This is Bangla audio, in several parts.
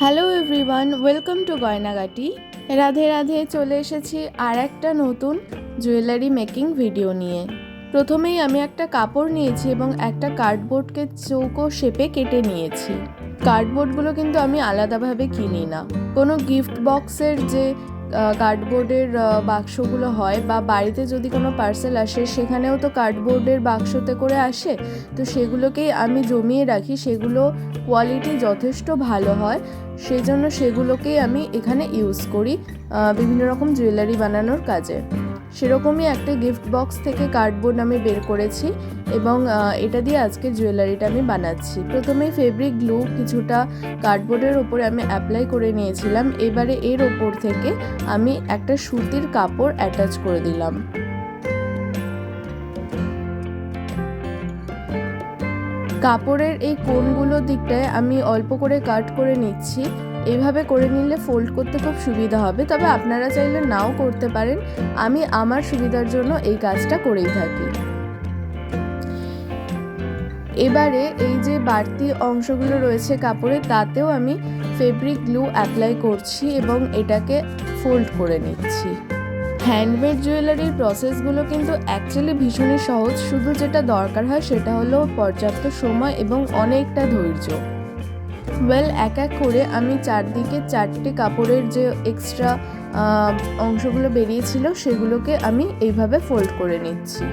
হ্যালো এভরিওয়ান ওয়েলকাম টু গয়নাগাটি রাধে রাধে চলে এসেছি আর একটা নতুন জুয়েলারি মেকিং ভিডিও নিয়ে। প্রথমেই আমি একটা কাপড় নিয়েছি এবং একটা কার্ডবোর্ডকে চৌকো শেপে কেটে নিয়েছি। কার্ডবোর্ডগুলো কিন্তু আমি আলাদাভাবে কিনি না। কোনো গিফট বক্সের যে কার্ডবোর্ডের বাক্সগুলো হয় বা বাড়িতে যদি কোনো পার্সেল আসে, সেখানেও তো কার্ডবোর্ডের বাক্সতে করে আসে। তো সেগুলোকেই আমি জমিয়ে রাখি, সেগুলো কোয়ালিটি যথেষ্ট ভালো হয় সেই জন্য সেগুলোকেই আমি এখানে ইউজ করি বিভিন্ন রকম জুয়েলারি বানানোর কাজে। সেরকমই একটা গিফট বক্স থেকে কার্ডবোর্ড আমি বের করেছি এবং এটা দিয়ে আজকে জুয়েলারিটা আমি বানাচ্ছি। প্রথমেই ফেব্রিক গ্লু কিছুটা কার্ডবোর্ডের ওপরে আমি অ্যাপ্লাই করে নিয়েছিলাম। এবারে এর ওপর থেকে আমি একটা সুতির কাপড় অ্যাটাচ করে দিলাম। কাপড়ের এই কোণগুলোর দিকটায় আমি অল্প করে কাট করে নিচ্ছি। এইভাবে করে নিলে ফোল্ড করতে খুব সুবিধা হবে। তবে আপনারা চাইলে নাও করতে পারেন। আমি আমার সুবিধার জন্য এই কাজটা করেই থাকি। এবারে এই যে বাড়তি অংশগুলো রয়েছে কাপড়ে তাতেও আমি ফেব্রিক গ্লু অ্যাপ্লাই করছি এবং এটাকে ফোল্ড করে নিচ্ছি। হ্যান্ডমেড জুয়েলারির প্রসেসগুলো কিন্তু অ্যাকচুয়ালি ভীষণই সহজ। শুধু যেটা দরকার হয় সেটা হলো পর্যাপ্ত সময় এবং অনেকটা ধৈর্য। ওয়েল এক এক করে আমি চারদিকে চারটে কাপড়ের যে এক্সট্রা অংশগুলো বেরিয়েছিল, সেগুলোকে আমি এইভাবে ফোল্ড করে নিচ্ছি।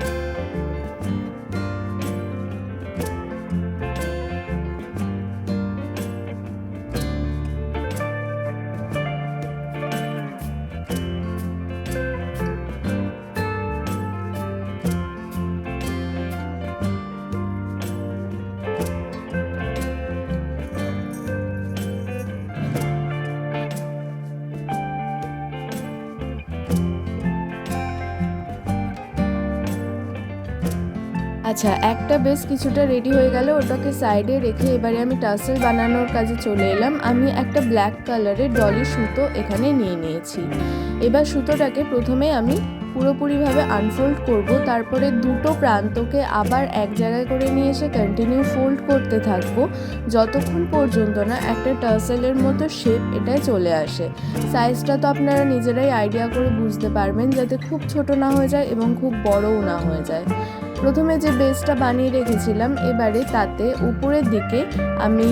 আচ্ছা একটা বেশ কিছুটা রেডি হয়ে গেল, ওটাকে সাইডে রেখে এবারে আমি টাসেল বানানোর কাজে চলে এলাম। আমি একটা ব্ল্যাক কালারের ডলি সুতো এখানে নিয়ে নিয়েছি। এবার সুতোটাকে প্রথমে আমি পুরোপুরিভাবে আনফোল্ড করব, তারপরে দুটো প্রান্তকে আবার এক জায়গায় করে নিয়ে এসে কন্টিনিউ ফোল্ড করতে থাকব। যতক্ষণ পর্যন্ত না একটা টার্সেলের মতো শেপ এটায় চলে আসে। সাইজটা তো আপনারা নিজেরাই আইডিয়া করে বুঝতে পারবেন, যাতে খুব ছোট না হয়ে যায় এবং খুব বড়ও না হয়ে যায়। প্রথমে যে বেসটা বানিয়ে রেখেছিলাম, এবারে তাতে উপরের দিকে আমি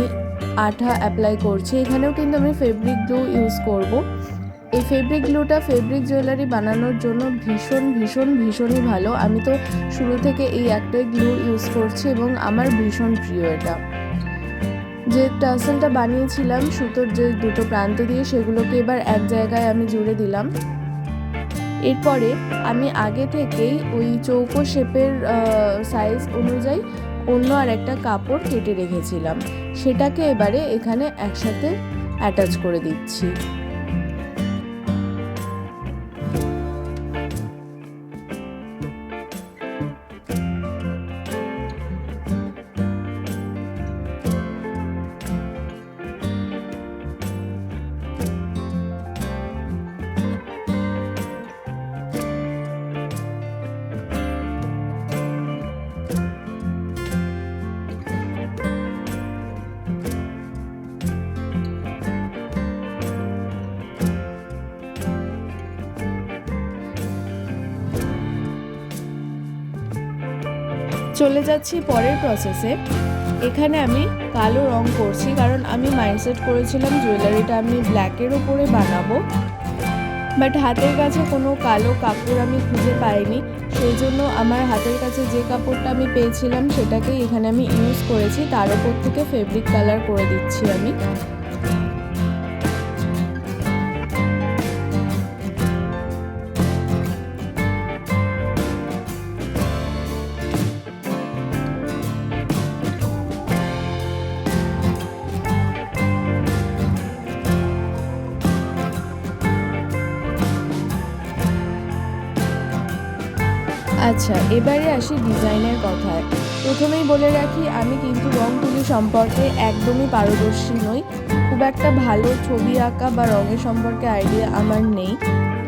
আঠা অ্যাপ্লাই করছি। এখানেও কিন্তু আমি ফেব্রিক গ্লু ইউজ করব। এই ফেব্রিক গ্লুটা ফেব্রিক জুয়েলারি বানানোর জন্য ভীষণ ভীষণ, ভীষণই ভালো। আমি তো শুরু থেকে এই একটাই গ্লু ইউজ করছি এবং আমার ভীষণ প্রিয় এটা। যে টাসেলটা বানিয়েছিলাম, সুতোর যে দুটো প্রান্ত দিয়ে, সেগুলোকে এবার এক জায়গায় আমি জুড়ে দিলাম। এরপরে আমি আগে থেকেই ওই চৌকো শেপের সাইজ অনুযায়ী অন্য আর একটা কাপড় কেটে রেখেছিলাম। সেটাকে এবারে এখানে একসাথে অ্যাটাচ করে দিচ্ছি। চলে যাচ্ছি পরের প্রসেসে এখানে আমি কালো রং করছি, কারণ আমি মাইন্ডসেট করেছিলাম জুয়েলারিটা আমি ব্ল্যাকের ওপরে বানাবো। বাট হাতের কাছে কোনো কালো কাপড় আমি খুঁজে পাইনি। সেই জন্য আমার হাতের কাছে যে কাপড়টা আমি পেয়েছিলাম, সেটাকেই এখানে আমি ইউজ করেছি। তার উপর থেকে ফেব্রিক কালার করে দিচ্ছি আমি। আচ্ছা এবারে আসি ডিজাইনের কথায়। প্রথমেই বলে রাখি, আমি কিন্তু রং তুলি সম্পর্কে একদমই পারদর্শী নই। খুব একটা ভালো ছবি আঁকা বা রঙের সম্পর্কে আইডিয়া আমার নেই।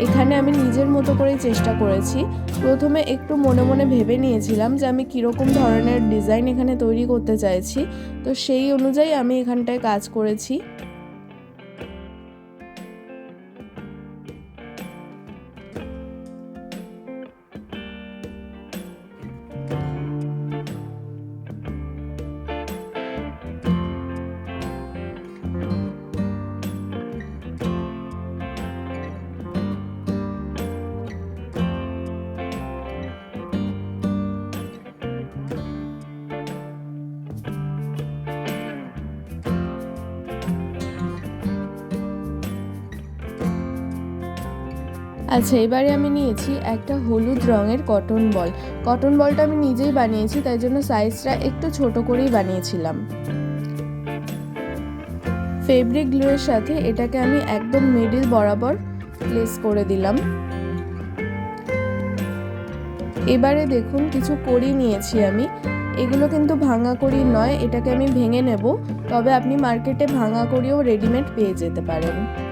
এখানে আমি নিজের মতো করেই চেষ্টা করেছি। প্রথমে একটু মনে মনে ভেবে নিয়েছিলাম যে আমি কীরকম ধরনের ডিজাইন এখানে তৈরি করতে চাইছি। তো সেই অনুযায়ী আমি এখানটায় কাজ করেছি। আচ্ছা এবারে আমি নিয়েছি একটা হলুদ রঙের কটন বল। কটন বলটা আমি নিজেই বানিয়েছি, তাই জন্য সাইজটা একটু ছোট করেই বানিয়েছিলাম। ফেব্রিক গ্লুয়ের সাথে এটাকে আমি একদম মিডিল বরাবর প্লেস করে দিলাম। এবারে দেখুন, কিছু কড়ি নিয়েছি আমি। এগুলো কিন্তু ভাঙা কড়ি নয়, এটাকে আমি ভেঙে নেব। তবে আপনি মার্কেটে ভাঙা কড়িও রেডিমেড পেয়ে যেতে পারেন।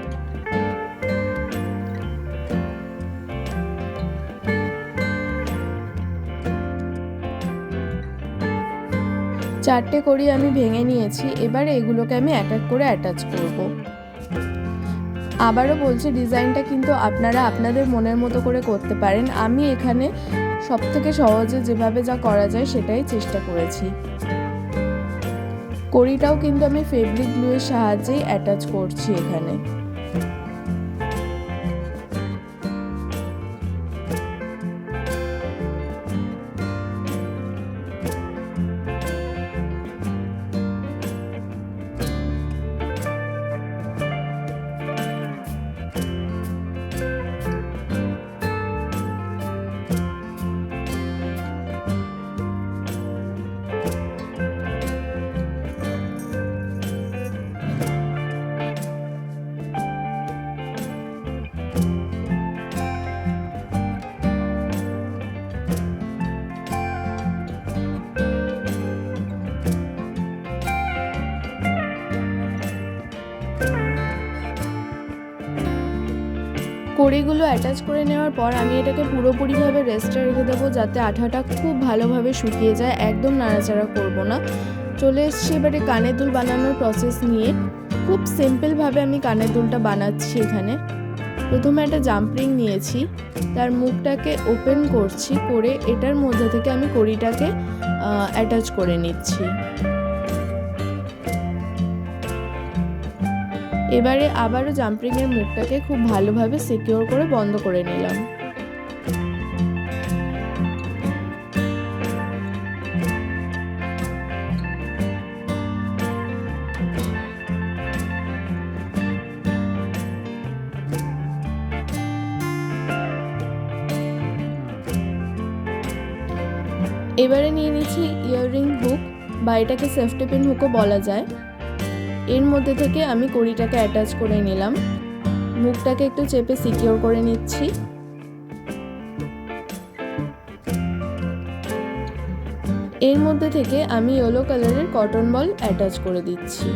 চারটে কড়ি আমি ভেঙে নিয়েছি, এবারে এগুলোকে আমি এক এক করে অ্যাটাচ করব। আবারও বলছি ডিজাইনটা কিন্তু আপনারা আপনাদের মনের মতো করে করতে পারেন। আমি এখানে সব থেকে সহজে যেভাবে যা করা যায় সেটাই চেষ্টা করেছি। কড়িটাও কিন্তু আমি ফেব্রিক গ্লুয়ের সাহায্যেই অ্যাটাচ করছি এখানে। কড়িগুলো অ্যাটাচ করে নেওয়ার পর আমি এটাকে পুরোপুরিভাবে রেস্টে রেখে দেবো যাতে আঠাটা খুব ভালোভাবে শুকিয়ে যায়, একদম নাড়াচাড়া করব না। চলে এসছি এবারে কানের দুল বানানোর প্রসেস নিয়ে। খুব সিম্পলভাবে আমি কানের দুলটা বানাচ্ছি এখানে। প্রথমে একটা জাম্পরিং নিয়েছি, তার মুখটাকে ওপেন করছি, করে এটার মধ্যে থেকে আমি কড়িটাকে অ্যাটাচ করে নিচ্ছি। এবারে আবারও জাম্পিংয়ের মুখটাকে খুব ভালোভাবে সিকিওর করে বন্ধ করে নিলাম। এবারে নিয়ে নিচ্ছি ইয়াররিং হুক বা এটাকে সেফটি পিন হুকও বলা যায়। এর মধ্যে থেকে আমি কড়িটাকে অ্যাটাচ করে নিলাম। মুখটাকে একটু চেপে সিকিওর করে নিচ্ছি। এর মধ্যে থেকে আমি ইয়েলো কালারের কটন বল অ্যাটাচ করে দিচ্ছি।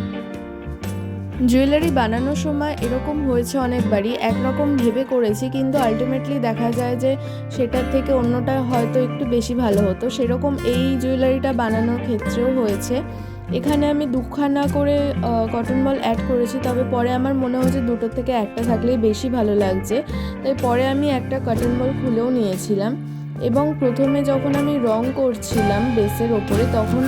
জুয়েলারি বানানোর সময় এরকম হয়েছে অনেকবারই, একরকম ভেবে করেছি, কিন্তু আলটিমেটলি দেখা যায় যে সেটার থেকে অন্যটা হয়তো একটু বেশি ভালো হতো। সেরকম এই জুয়েলারিটা বানানোর ক্ষেত্রেও হয়েছে। এখানে আমি দুখানা করে কটন বল অ্যাড করেছি, তবে পরে আমার মনে হয়েছে দুটোর থেকে একটা থাকলেই বেশি ভালো লাগছে। তাই পরে আমি একটা কটন বল খুলেও নিয়েছিলাম এবং প্রথমে যখন আমি রং করছিলাম বেসের ওপরে, তখন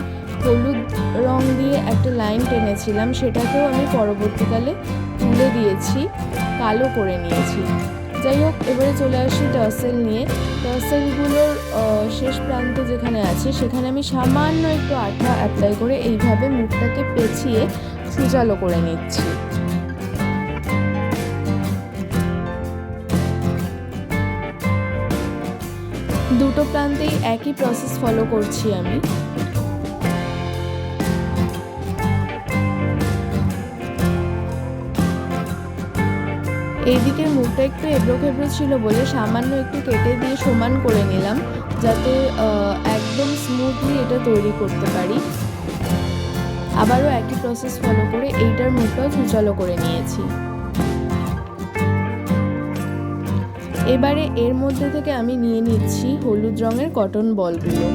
হলুদ রং দিয়ে একটা লাইন টেনেছিলাম, সেটাকেও আমি পরবর্তীকালে তুলে দিয়েছি, কালো করে নিয়েছি। যাই হোক, এবারে চলে আসি টার্সেল নিয়ে। টার্সেলগুলোর শেষ প্রান্ত যেখানে আছে, সেখানে আমি সামান্য একটু আঠা অ্যাপ্লাই করে এইভাবে মুখটাকে পেঁচিয়ে সুচালো করে নিচ্ছি। দুটো প্রান্তেই একই প্রসেস ফলো করছি আমি। এই মুখটা একটু এবড়ো খেবড়ো ছিল বলে সামান্য একটু কেটে দিয়ে সমান করে নিলাম, যাতে একদম স্মুথলি এটা তৈরি করতে পারি। আবারও একই প্রসেস ফলো করে এইটার মুখটাও সুচালো করে নিয়েছি। এবারে এর মধ্যে থেকে আমি নিয়ে নিচ্ছি হলুদ রঙের কটন বলগুলো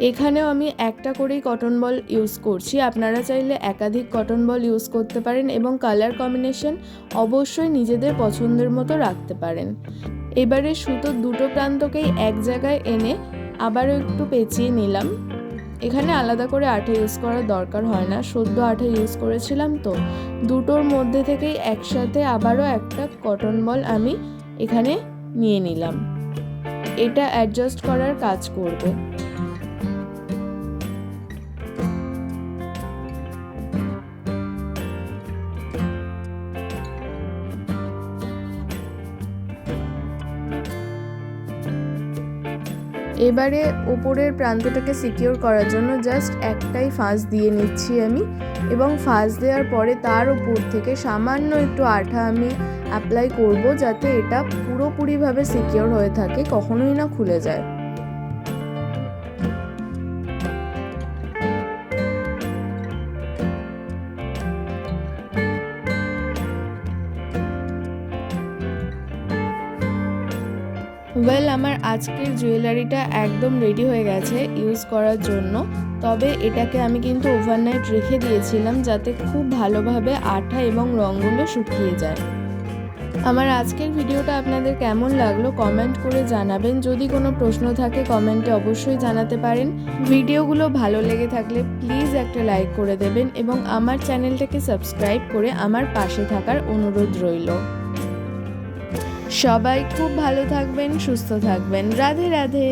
এখানেও আমি একটা করেই কটন বল ইউজ করছি। আপনারা চাইলে একাধিক কটন বল ইউজ করতে পারেন এবং কালার কম্বিনেশন অবশ্যই নিজেদের পছন্দের মতো রাখতে পারেন। এবারে সুতোর দুটো প্রান্তকেই এক জায়গায় এনে আবারও একটু পেঁচিয়ে নিলাম। এখানে আলাদা করে আঠা ইউজ করার দরকার হয় না। সদ্য আঠা ইউজ করেছিলাম তো। দুটোর মধ্যে থেকেই একসাথে আবারও একটা কটন বল আমি এখানে নিয়ে নিলাম। এটা অ্যাডজাস্ট করার কাজ করবে। এবারে ওপরের প্রান্তটাকে সিকিওর করার জন্য জাস্ট একটাই ফাঁস দিয়ে নিচ্ছি আমি এবং ফাঁস দেওয়ার পরে তার উপর থেকে সামান্য একটু আঠা আমি অ্যাপ্লাই করব যাতে এটা পুরোপুরিভাবে সিকিওর হয়ে থাকে, কখনোই না খুলে যায়। ওয়েল আমার আজকের জুয়েলারিটা একদম রেডি হয়ে গেছে ইউজ করার জন্য। তবে এটাকে আমি কিন্তু ওভারনাইট রেখে দিয়েছিলাম যাতে খুব ভালোভাবে আঠা এবং রঙগুলো শুকিয়ে যায়। আমার আজকের ভিডিওটা আপনাদের কেমন লাগল কমেন্ট করে জানাবেন। যদি কোনো প্রশ্ন থাকে কমেন্টে অবশ্যই জানাতে পারেন। ভিডিওগুলো ভালো লেগে থাকলে প্লিজ একটা লাইক করে দেবেন এবং আমার চ্যানেলটাকে সাবস্ক্রাইব করে আমার পাশে থাকার অনুরোধ রইল। সবাই খুব ভালো থাকবেন সুস্থ থাকবেন। রাধে রাধে।